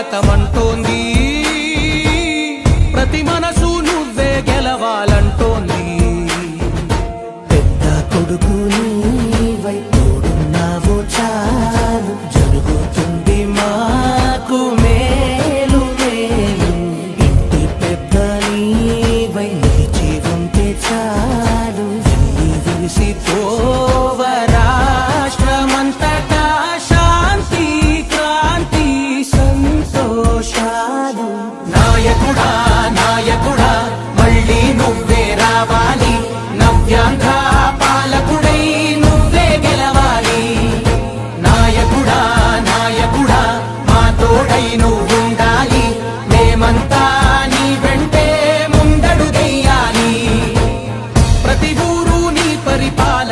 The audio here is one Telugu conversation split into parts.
స్వాగతం ప్రతి మనసు నువ్వే గెలవాలంటోంది. పెద్ద కొడుకు నీవై తోడున్నావు చాలు. జరుగుతుంది మాకు మేలు మేలు. ఇంటి పెద్ద నీవై నిలిచి ఉంటే చాలు. వెళ్ళి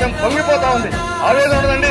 మొత్తం పొంగిపోతా ఉంది. ఆవేదండి